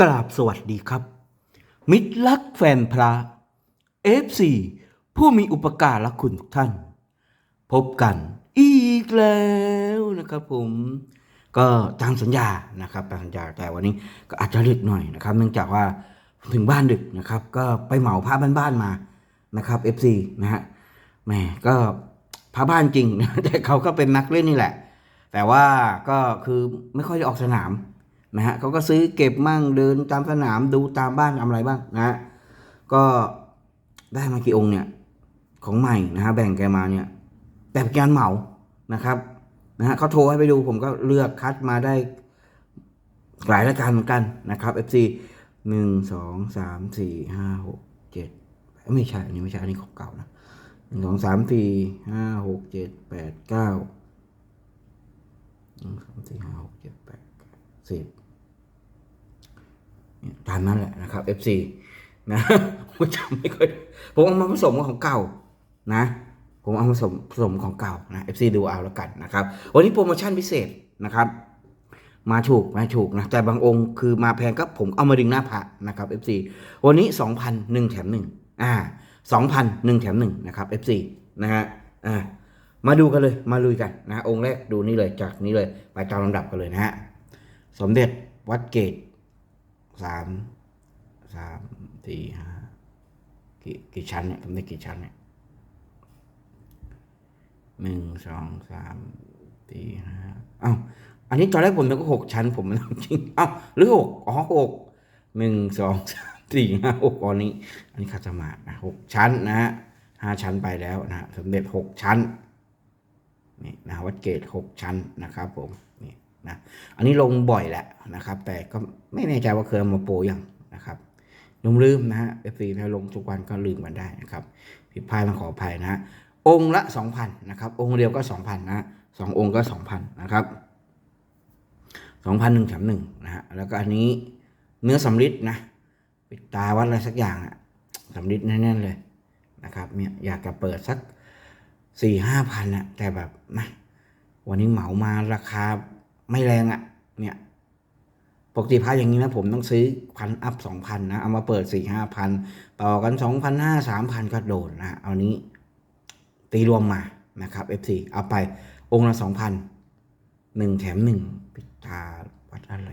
กราบสวัสดีครับ มิตรรักแฟนพระเอฟซีผู้มีอุปการะคุณทุกท่าน พบกันอีกแล้วนะครับผมก็ตามสัญญานะครับตามสัญญาแต่วันนี้ก็อาจจะดึกหน่อยนะครับ เนื่องจากว่าถึงบ้านดึกนะครับ ก็ไปเหมาผ้าบ้านๆมานะครับ FC นะฮะแหมก็ผ้าบ้านจริงแต่เขาก็เป็นนักเล่นนี่แหละ แต่ว่าก็คือไม่ค่อยได้ออกสนาม นะฮะเขาก็ซื้อเก็บมั่งเดินตามสนามดูตามบ้านทำอะไรบ้างนะฮะก็ได้มากี่องค์เนี่ยของใหม่นะฮะแบ่งแกมาเนี่ยแต่เป็นการเหมานะครับนะฮะเขาโทรให้ไปดูผมก็เลือกคัดมาได้หลายรายการเหมือนกันนะครับ FC หนึ่งสองสามสี่ห้าหกเจ็ดไม่ใช่อันนี้ไม่ใช่อันนี้ของเก่านะหนึ่งสองสามสี่ห้าหกเจ็ดแปดเก้าหนึ่งสองสี่ห้าหกเจ็ดแปดสิบ ตามนั้นแหละนะครับ FC นะผมจำไม่ค่อยผมเอามาผสมของเก่านะ ผมเอามาผสมผสมของเก่านะ FC ดูเอาแล้วกันนะครับ วันนี้โปรโมชั่นพิเศษนะครับ มาถูกมาถูกนะแต่บางองค์คือมาแพงก็ผมเอามาดึงหน้าพระนะครับ FC วันนี้ 2,000 1แถม1อ่า2,000 1แถม1นะครับ FC นะฮะอ่ามาดูกันเลยมาลุยกันนะองค์แรกดูนี่เลยจากนี้เลยไปตามลำดับกันเลยนะฮะสมเด็จวัดเกต สามสามสี่ห้ากี่กี่ชั้นเนี่ยสมเด็กี่ชั้นเนี่ยหนึ่งสองสามสี่ห้าเอ้าอันนี้ตอนแรกผมนึกว่าหกชั้น ผมนจริงเอ้าหรือหกอ๋อหกหนึ่งสองสามสี่ห้าหกตอนนี้ อันนี้คาตามานะหกชั้นนะฮะห้าชั้นไปแล้วนะฮะสมเด็จหกชั้นนี่นะวัดเกตหกชั้นนะครับผม นะอันนี้ลงบ่อยแหละนะครับ แต่ก็ไม่แน่ใจว่าเคยเอามาโปรยังนะครับลืมลืมนะฮะเอฟซีถ้าลงทุกวันก็ลืมกันได้นะครับผิดพลาดมาขออภัยนะฮะองค์ละสองพันนะครับ องค์เดียวก็สองพันนะสององค์ก็สองพันนะครับสองพันหนึ่งแถมหนึ่งนะฮะแล้วก็อันนี้เนื้อสำริดนะปิดตาวัดอะไรสักอย่างอะสำริดแน่นๆเลยนะครับเนี่ยอยากจะเปิดสักสี่ห้าพันอะแต่แบบนะวันนี้เหมามาราคา ไม่แรงอะเนี่ยปกติพระอย่างนี้นะผมต้องซื้อพันอัพสองพันนะ เอามาเปิดสี่ห้าพันต่อกันสองพันห้าสามพันก็โดนนะ เอานี้ ตีรวมมานะครับ FC เอาไปองค์ละสองพันหนึ่งแถมหนึ่งพิธาวัดอะไร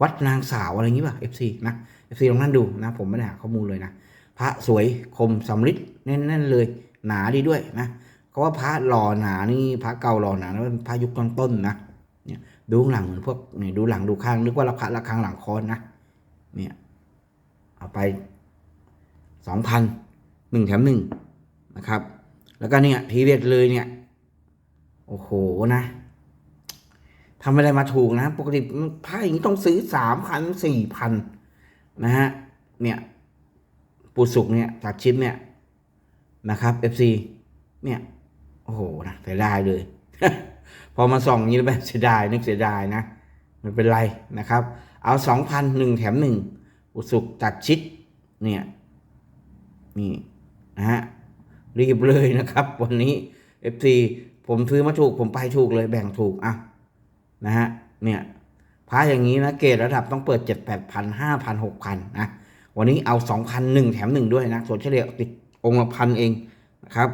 วัดนางสาวอะไรอย่างนี้ป่ะ FC นะ FC ลองนั่นดูนะ ผมไม่ได้หาข้อมูลเลยนะ พระสวยคมสำริดแน่นๆเลย หนาดีด้วยนะ เขาว่าพระหล่อหนานี่พระเก่าหล่อหนาแล้วเป็นพระยุคต้นๆนะเนี่ยดูหลังเหมือนพวกเนี่ยดูหลังดูข้างนึกว่าพระระฆังหลังคอนนะเนี่ยเอาไปสองพันหนึ่งแถมหนึ่งนะครับ แล้วก็เนี่ยทีเด็ดเลยเนี่ย โอ้โหนะทำอะไรมาถูกนะ ปกติผ้าอย่างนี้ต้องซื้อสามพันสี่พันนะฮะเนี่ยปูสุกเนี่ยจากชิ้นเนี่ยนะครับ FC เนี่ย โอ้โหนะเสียดายเลย พอมาส่องอย่างนี้แล้วแบบเสียดายนึกเสียดายนะมันเป็นไรนะครับ เอาสองพันหนึ่งแถมหนึ่งปูสุกจากชิดเนี่ยนี่นะฮะรีบเลยนะครับ วันนี้ FC ผมซื้อมาถูกผมไปถูกเลยแบ่งถูกอะนะฮะเนี่ยพระอย่างนี้นะเกรดระดับต้องเปิดเจ็ดแปดพันห้าพันหกพันนะวันนี้เอาสองพันหนึ่งแถมหนึ่งด้วยนะส่วนเฉลี่ยติดองค์ละพันเองนะครับ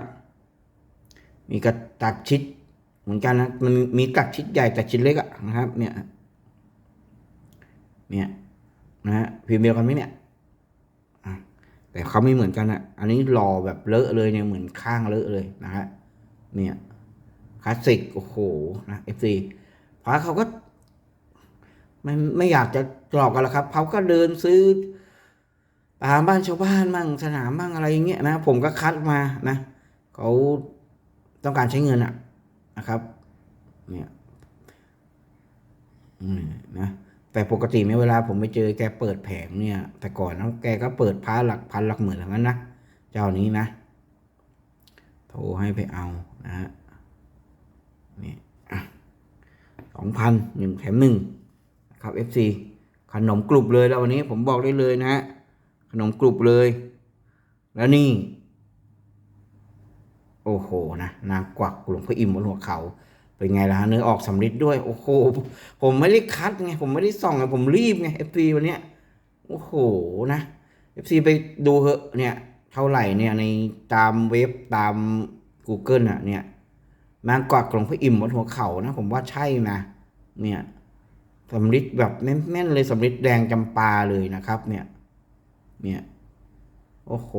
มีกระตักชิดเหมือนกันนะมันมีกักชิดใหญ่แต่ชิดเล็กอะนะครับ เนี่ยเนี่ยนะฮะพิมพ์เดียวกันไหมเนี่ยแต่เขาไม่เหมือนกันอะอันนี้รอแบบเลอะเลยเนี่ยเหมือนข้างเลอะเลยนะฮะเนี่ยคลาสสิกโอ้โหนะเอฟซีพระเขาก็ไม่ไม่อยากจะหลอกกันแล้วครับเขาก็เดินซื้อตามบ้านชาวบ้านมั่งสนามมั่งอะไรอย่างเงี้ยนะผมก็คัดมานะเขา ต้องการใช้เงินอะนะครับเนี่ยนะแต่ปกติเนี่ยเวลาผมไปเจอแกเปิดแผงเนี่ย แต่ก่อนนะแกก็เปิดพ้าหลักพันหลักหมื่นอย่างนั้นนะเจ้านี้นะโทรให้ไปเอานะฮะนี่สองพันหนึ่งแถมหนึ่งนะครับ FC ขนมกรุบเลยแล้ววันนี้ผมบอกได้เลยนะฮะขนมกรุบเลย แล้วนี่ โอ้โหนะนางกวักหลวงพ่ออิ่มบนหัวเขาเป็นไงล่ะฮะเนื้อออกสำลิดด้วย โอ้โห ผมไม่ได้คัดไง ผมไม่ได้ส่องไง ผมรีบไง FC วันเนี้ยโอ้โหนะ FC ไปดูเหอะเนี่ยเท่าไหร่เนี่ยในตามเว็บตาม Google อะเนี่ยมางกวักหลวงพ่ออิ่มบนหัวเข่านะผมว่าใช่นะเนี่ยสำลิดแบบแม่นๆเลยสำลิดแดงจำปาเลยนะครับ เนี่ย เนี่ย โอ้โห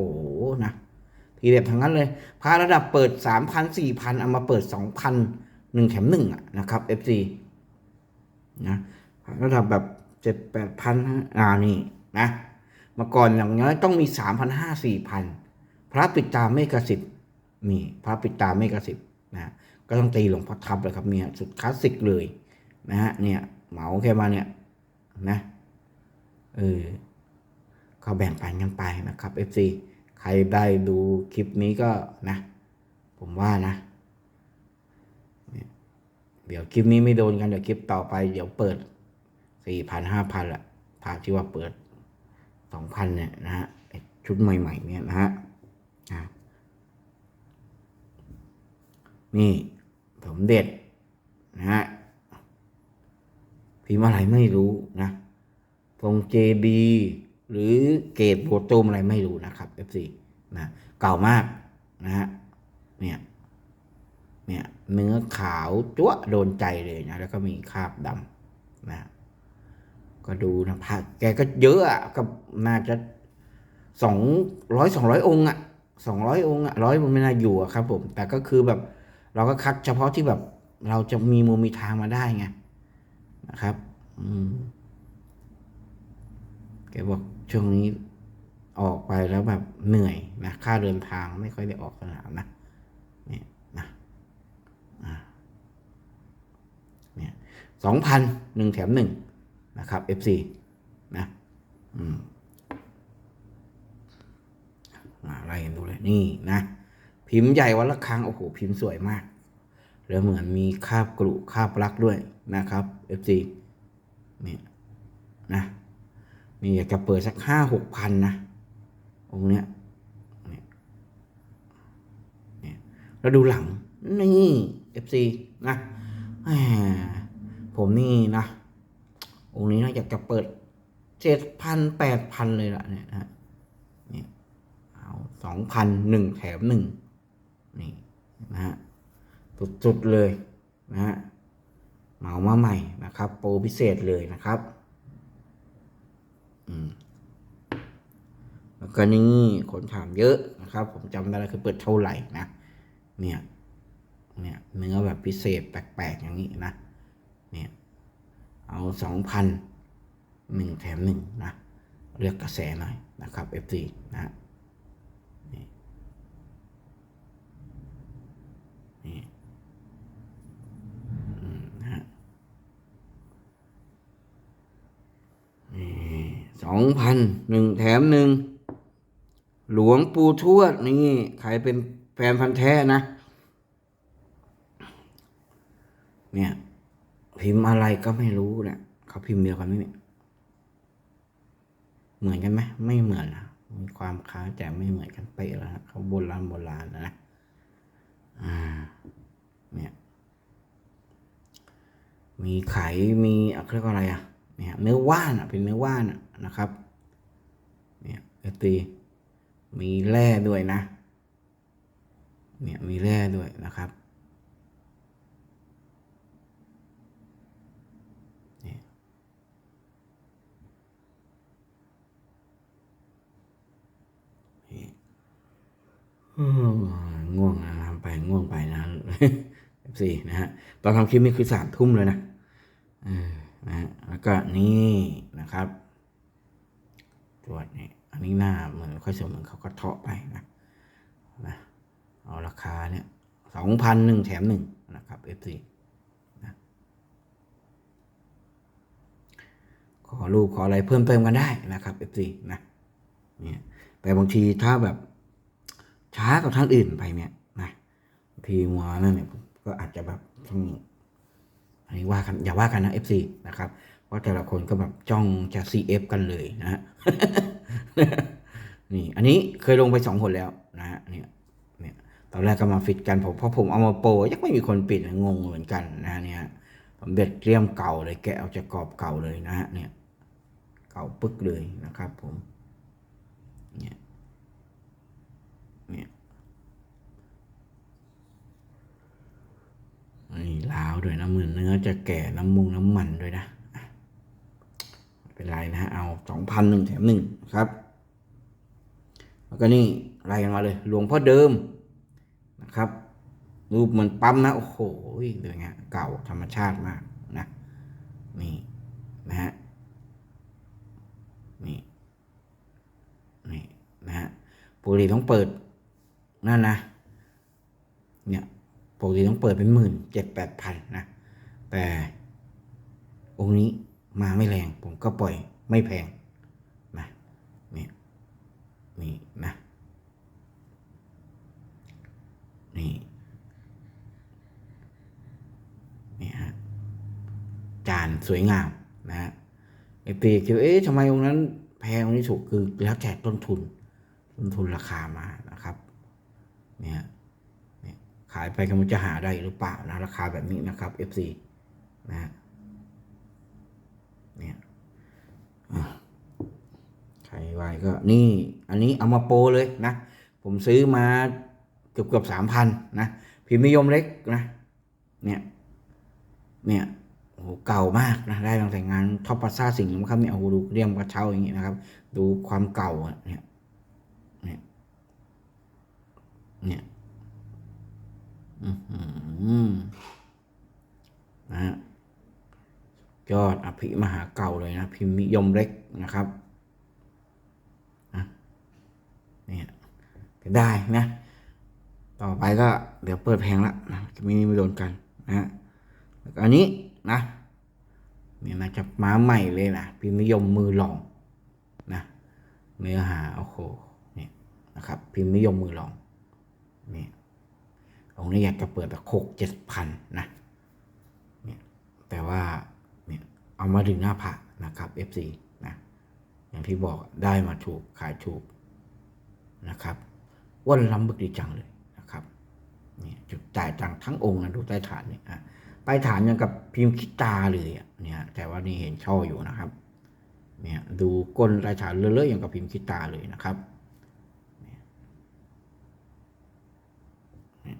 นะ ทีเด็ดทั้งนั้นเลยพาระดับเปิดสามพันสี่พันเอามาเปิดสองพันหนึ่งแถมหนึ่งอะนะครับ FC นะระดับแบบเจ็ดแปดพันอ่านี่นะมื่อก่อนอย่างน้อยต้องมีสามพันห้าสี่พันพระปิดตาไม่กระสิบมีพระปิดตาไม่กระสิบนะก็ต้องตีหลวงพ่อทับเลยครับเนี่ยสุดคลาสสิกเลยนะฮะเนี่ยเหมาแค่มาเนี่ยนะเออก็แบ่งปันกันไปนะครับ FC ครได้ดูคลิปนี้ก็นะ ผมว่านะ เดี๋ยวคลิปนี้ไม่โดนกัน เดี๋ยวคลิปต่อไปเดี๋ยวเปิดสี่พันห้าพันละภาพที่ว่าเปิดสองพันเนี่ยนะฮะชุดใหม่ ๆ เนี่ยนะฮะนี่ผมเด็ดนะฮะพิมพ์อะไรไม่รู้นะ ทรง JB หรือเกรดโบตมอะไรไม่รู้นะครับ FC นะเก่ามากนะฮะเนี่ยเนี่ยเนื้อขาวจั๊วโดนใจเลยนะแล้วก็มีคราบดำนะก็ดูนะพระแกก็เยอะอะก็น่าจะสองร้อยสองร้อยองค์อะสองร้อยองค์อะร้อยมันไม่น่าอยู่อะครับ ผม แต่ก็คือแบบ เราก็คัดเฉพาะที่แบบ เราจะมีมุมมีทางมาได้ไงนะครับ อืม แกบอกช่วงนี้ออกไปแล้วแบบเหนื่อยนะค่าเดินทางไม่ค่อยได้ออกสนามนะเนี่ยนะเนี่ยสองพันหนึ่งแถมหนึ่งนะครับ FC นะอืมมาไล่กันดูเลยนี่นะพิมพ์ใหญ่วันละครั้งโอ้โหพิมพ์สวยมาก แล้วเหมือนมีคาบกรุคาบลักด้วยนะครับ FC เนี่ยนะ นี่อยากจะเปิดสักห้าหกพันนะองค์เนี้ยเนี่ยแล้วดูหลัง นี่เอฟซีนะผมนี่นะ องค์นี้นะอยากจะเปิดเจ็ดพันแปดพันเลยล่ะเนี่ยนะเนี่ยเอาสองพันหนึ่งแถมหนึ่งนี่นะฮะสุดๆเลยนะฮะเหมามาใหม่นะครับ โปรพิเศษเลยนะครับ แล้วก็นี่คนถามเยอะนะครับ ผมจำได้แล้วคือเปิดเท่าไหร่นะ เนี่ย เนี่ยเนื้อแบบพิเศษแปลกๆอย่างนี้นะ เนี่ย เอาสองพันหนึ่งแถมหนึ่งนะ เรียกกระแสหน่อยนะครับ F4 นะนี่นี่อืมนะฮะ สองพันหนึ่งแถมหนึ่งหลวงปู่ทวดนี่ใครเป็นแฟนพันธ์แท้นะ เนี่ย พิมพ์อะไรก็ไม่รู้เนี่ยเขาพิมพ์เดียวกันไหมเนี่ยเหมือนกันไหมไม่เหมือนนะมีความคล้ายแต่ไม่เหมือนกันเป๊ะแล้วนะเขาโบราณโบราณนะนะอ่าเนี่ยมีไขมีเขาเรียกว่าอะไรอะเนี่ยเนื้อว่านอะเป็นเนื้อว่านอะ นะครับเนี่ยเอตีมีแร่ด้วยนะเนี่ยมีแร่ด้วยนะครับเนี่ยง่วงนะทำไปง่วงไปนะสี่นะฮะตอนทำคลิปนี้คือสามทุ่มเลยนะนะฮะแล้วก็นี่นะครับ ตรวจนี่อันนี้หน้าเหมือนค่อยเหมือนเขาก็เทาะไปนะนะเอาราคาเนี่ยสองพันหนึ่งแถมหนึ่งนะครับ F4 นะขอรูปขออะไรเพิ่มเติมกันได้นะครับ F4 นะเนี่ยแต่บางทีถ้าแบบช้ากับท่านอื่นไปเนี่ยนะทีมัวนั่นเนี่ยก็อาจจะแบบต้องอันนี้ว่ากันอย่าว่ากันนะ FC นะครับ ราะแต่ละคนก็แบบจ้องจะ CF กันเลยนะฮะนี่อันนี้เคยลงไปสองคนแล้วนะฮะเนี่ยเนี่ยตอนแรกก็มาฟิตกันผมเพราะผมเอามาโปรยังไม่มีคนปิดงงเหมือนกันนะฮะเนี่ยผมเด็ดเตรียมเก่าเลยแกะออกจากกรอบเก่าเลยนะฮะเนี่ยเก่าปึ๊กเลยนะครับผมเนี่ยเนี่ยนี่ลาวด้วยนะมือเนื้อจะแก่น้ำมุงน้ำมันด้วยนะ เป็นไรนะฮะเอาสองพันหนึ่งแถมหนึ่งครับ แล้วก็นี่ไล่กันมาเลยหลวงพ่อเดิมนะครับ รูปเหมือนปั๊มนะ โอ้โหดูไงเก่าธรรมชาติมากนะนี่นะฮะนี่นี่นะฮะปกติต้องเปิดนั่นนะเนี่ยปกติต้องเปิดเป็นหมื่นเจ็ดแปดพันนะ แต่องค์นี้ มาไม่แรง ผมก็ปล่อยไม่แพงนะนี่นี่นะนี่นี่ฮะจานสวยงามนะฮะไอปีคิดเอ๊ะทำไมองนั้นแพงองนี้ถูกคือแล้วแต่ต้นทุน ต้นทุนราคามานะครับเนี่ยเนี่ยขายไปก็มันจะหาได้หรือเปล่านะราคาแบบนี้นะครับ FC นะฮะ เนี่ยใครไวก็นี่ อันนี้เอามาโปเลยนะ ผมซื้อมาเกือบเกือบสามพันนะพิมพ์นิยมเล็กนะ เนี่ย เนี่ยโอ้โหเก่ามากนะ ได้ตั้งแต่งานท็อปปัสซ่าสิ่งห์นะครับเนี่ยโอ้โหดูเรียมกระเช้าอย่างงี้นะครับ ดูความเก่าอะเนี่ยเนี่ย เนี่ย อือหือนะฮะ ยอดอภิมหาเก่าเลยนะพิมพ์นิยมเล็กนะครับเนี่ยได้นะ ต่อไปก็เดี๋ยวเปิดแพงละนะจะไม่ไม่โดนกันนะอันนี้นะเนี่ยนะจะมาใหม่เลยนะพิมพ์นิยมมือลองนะเนื้อหาโอ้โหเนี่ยนะครับ พิมพ์นิยมมือลองนี่องนี้อยากจะเปิดแบบหกเจ็ดพันนะเนี่ยแต่ว่า เอามาดึงหน้าผานะครับ FC นะอย่างที่บอกได้มาถูกขายถูกนะครับวันล้ำบึกดีจังเลยนะครับนี่จุดจ่ายตังทั้งองค์นะดูใต้ฐานเนี่ยอะใต้ฐานยังกับพิมพ์คิตาเลยอะเนี่ยแต่ว่านี่เห็นช่ออยู่นะครับเนี่ยดูก้นใต้ฐานเลอะๆอย่างกับพิมพ์คิตาเลยนะครับเนี่ยเนี่ย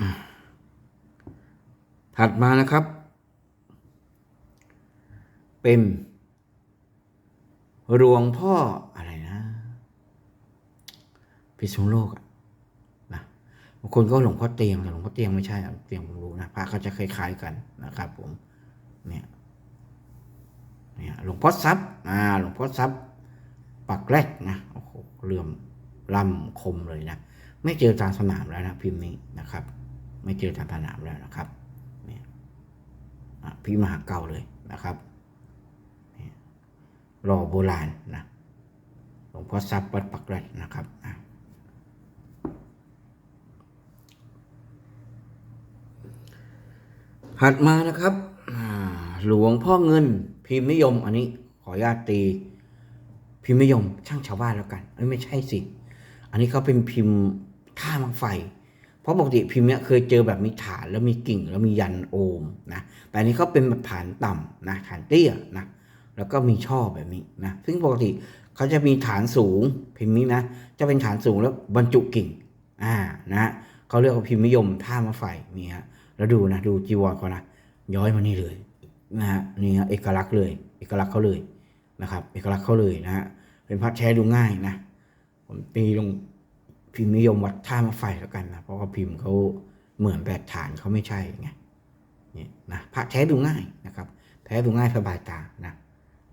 อะ ถัดมานะครับ เป็นหลวงพ่ออะไรนะพิษณุโลกอะนะบางคนก็หลวงพ่อเตียงแต่หลวงพ่อเตียงไม่ใช่อะเตียงผมรู้นะพระเขาจะคล้ายๆกันนะครับ ผมเนี่ยเนี่ยหลวงพ่อทรัพย์อ่าหลวงพ่อทรัพย์ปักแรกนะโอ้โหเลื่อมลำคมเลยนะ ไม่เจอตามสนามแล้วนะพิมพ์นี้นะครับ ไม่เจอตามสนามแล้วนะครับ พิมพ์มหาเก่าเลยนะครับรอโบราณนะหลวงพ่อทรัพย์วัดปักแรดนะครับอะถัดมานะครับหลวงพ่อเงินพิมพ์นิยม อันนี้ขออนุญาตตีพิมพ์นิยมช่างชาวบ้านแล้วกันไม่ใช่สิ อันนี้เขาเป็นพิมพ์ท่ามังไฟ เพราะปกติพิมพ์เนี้ยเคยเจอแบบมีฐานแล้วมีกิ่งแล้วมียันโอมนะแต่อันนี้เขาเป็นแบบฐานต่ำนะฐานเตี้ยนะแล้วก็มีช่อแบบนี้นะซึ่งปกติเขาจะมีฐานสูงพิมพ์นี้นะจะเป็นฐานสูงแล้วบรรจุกิ่งอ่านะเขาเรียกว่าพิมพ์นิยมท่ามาไฟนี่ฮะแล้วดูนะดูจีวรเขานะย้อยมานี่เลยนะฮะนี่ฮะเอกลักษณ์เลย เอกลักษณ์เขาเลยนะครับ เอกลักษณ์เขาเลยนะฮะเป็นพัดแท้ดูง่ายนะผมตีลง พิมพ์นิยมวัดท่ามาไฟแล้วกันนะเพราะว่าพิมพ์เขาเหมือนแบบฐานเขาไม่ใช่ไงนี่นะพระแท้ดูง่ายนะครับ แท้ดูง่ายสบายตานะ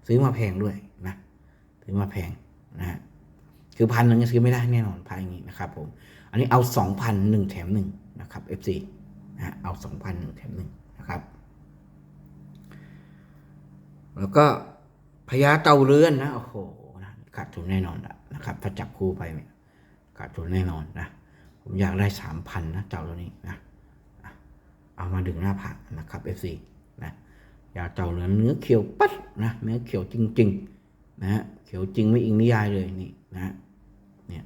ซื้อมาแพงด้วยนะซื้อมาแพงนะฮะคือพันหนึ่งซื้อไม่ได้แน่นอนพันอย่างนี้นะครับผมอันนี้เอาสองพันหนึ่งแถมหนึ่งนะครับ FC นะเอาสองพันหนึ่งแถมหนึ่งนะครับ แล้วก็พญาเต่าเรือนนะโอ้โหนะขาดทุนแน่นอนละนะครับถ้าจับคู่ไปเนี่ย ขาดทุนแน่นอนนะ ผมอยากได้สามพันนะเต่าตัวนี้นะเอามาดึงหน้าผากนะครับ FC นะอยากเต่าเรือเนื้อเขียวปั๊ดนะเนื้อเขียวจริงๆนะฮะเขียวจริงไม่อิงนิยายเลยนี่นะเนี่ย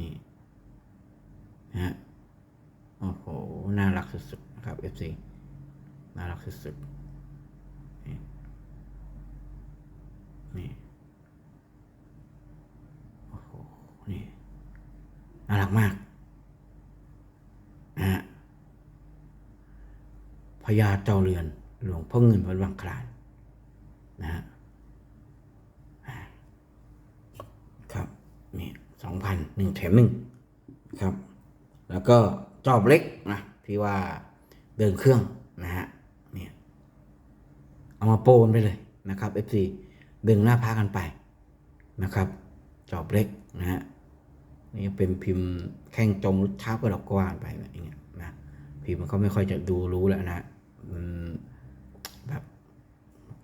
นี่นะฮะโอ้โหน่ารักสุดๆนะครับ FC น่ารักสุดๆนี่นี่โอ้โห นี่ น่ารักมากนะฮะพ ญาเจ้าเรือน หลวงพ่อเงินวัดวังคลานนะฮะครับนี่สองพันหนึ่งแถมหนึ่งครับ แล้วก็จอบเล็กนะที่ว่าเดินเครื่องนะฮะเนี่ยเอามาโปนไปเลยนะครับ FC ดึงหน้าพากันไปนะครับ จอบเล็กนะฮะนี่เป็นพิมพ์แข้งจมรุดเท้าก็ดอกกว้างไปแบบนี้นะพิมพ์มันก็ไม่ค่อยจะดูรู้แล้วนะ มันแบบ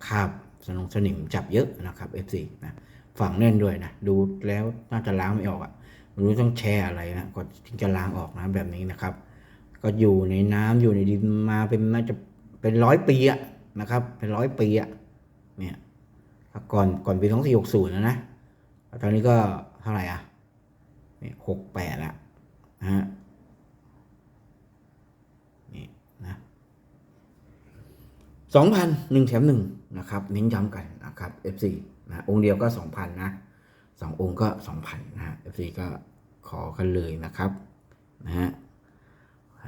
คาบสนองสนิมจับเยอะนะครับ FC นะฝังแน่นด้วยนะดูแล้วน่าจะล้างไม่ออกอะ่ะไม่รู้ต้องแช่อะไรนะก่อนถึงจะล้างออกนะแบบนี้นะครับ ก็อยู่ในน้ำอยู่ในดินมาเป็นน่าจะเป็นร้อยปีอะนะครับ เป็นร้อยปีอะเนี่ยก่อนก่อนปีสองสี่หกศูนย์นะนะตอนนี้ก็เท่าไหร่อะหกแปดละนะฮะ 2,000 1แถม1นะครับเน้นย้ำกันนะครับ F4 นะองค์เดียวก็ 2,000 นะสององค์ก็ 2,000 นะะ F4 ก็ขอกันเลยนะครับนะฮะ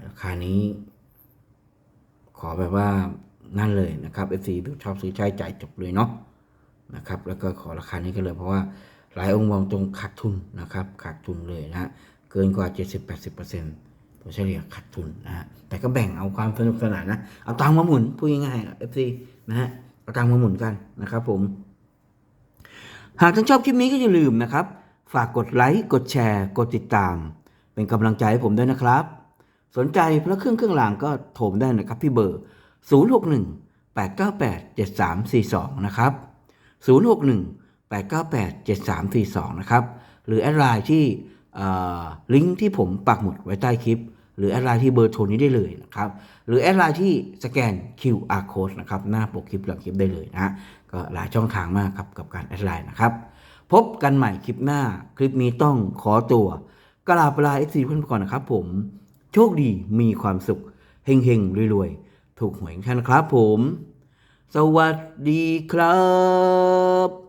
ราคานี้ ขอแบบว่านั่นเลยนะครับ FC ดูชอบซื้อใช้จ่ายจบเลยเนาะนะครับ แล้วก็ขอราคานี้กันเลยเพราะว่าหลายองค์มองตรงขาดทุนนะครับขาดทุนเลยนะฮะเกินกว่า 70-80%เปอร์เซ็นต์ วเฉลี่ยขาดทุนนะฮะแต่ก็แบ่งเอาความสนุกสนานนะ เอาตังค์มาหมุนพูดง่ายๆ FC นะฮะเอาตังค์มาหมุนกันนะครับผม หากท่านชอบคลิปนี้ก็อย่าลืมนะครับ ฝากกดไลค์กดแชร์กดติดตาม เป็นกำลังใจให้ผมด้วยนะครับ สนใจพระเครื่องเครื่องรางก็โทรมได้นะครับที่เบอร์ 061 898 7342 นะครับ 061 898 7342 นะครับ หรือแอดไลน์ที่ ลิงก์ที่ผมปักหมุดไว้ใต้คลิป หรือแอดไลน์ที่เบอร์โทรนี้ได้เลยนะครับหรือแอดไลน์ที่สแกน QR code นะครับหน้าปกคลิปหลังคลิปได้เลยนะฮะก็หลายช่องทางมากครับกับการแอดไลน์นะครับพบกันใหม่คลิปหน้าคลิปนี้ต้องขอตัวกราบลาเอฟซีเพื่อนก่อนนะครับผมโชคดีมีความสุขเฮงเฮงๆรวยๆ ถูกหวยกันนะครับผม สวัสดีครับ